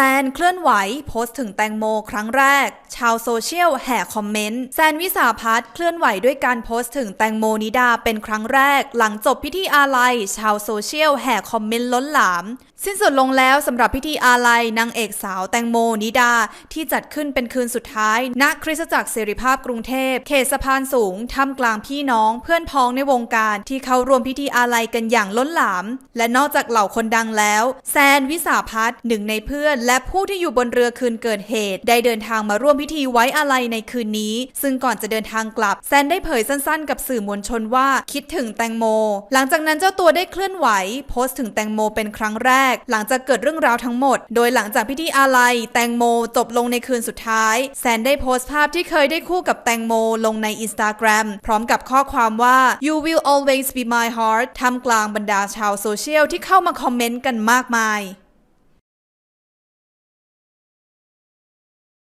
แซนเคลื่อนไหว โพสต์ถึงแตงโมครั้งแรก ชาวโซเชียลแห่คอมเมนต์แซนวิสาพัฒน์เคลื่อนไหวด้วยการโพสต์ถึงแตงโมนิดาเป็นครั้งแรก หลังจบพิธีอาลัย ชาวโซเชียลแห่คอมเมนต์ล้นหลาม สิ้นสุดลงแล้วสำหรับพิธีอาลัยนางเอกสาวแตงโมนิดาที่จัดขึ้นเป็นคืนสุดท้าย ณคริสตจักรเสรีภาพกรุงเทพเขตสะพานสูงท่ามกลางพี่น้อง เพื่อนพ้องในวงการที่เข้าร่วมพิธีอาลัยกันอย่างล้นหลาม และนอกจากเหล่าคนดังแล้ว แซนวิสาพัฒน์หนึ่งในเพื่อนและผู้ที่อยู่บนเรือคืนเกิดเหตุ ได้เดินทางมาร่วมพิธีไว้อาลัยในคืนนี้ ซึ่งก่อนจะเดินทางกลับ แซนได้เผยสั้นๆ กับสื่อมวลชนว่าคิดถึงแตงโม หลังจากนั้นเจ้าตัวได้เคลื่อนไหว โพสต์ถึงแตงโมเป็นครั้งแรก หลังจากเกิดเรื่องราวทั้งหมด โดยหลังจากพิธีอาลัย แตงโมจบลงในคืนสุดท้าย แซนได้โพสต์ภาพที่เคยได้คู่กับแตงโม ลงในอินสตาแกรมพร้อมกับข้อความว่า you will always be my heart ท่ามกลางบรรดาชาวโซเชียลที่เข้ามาคอมเมนต์กันมากมาย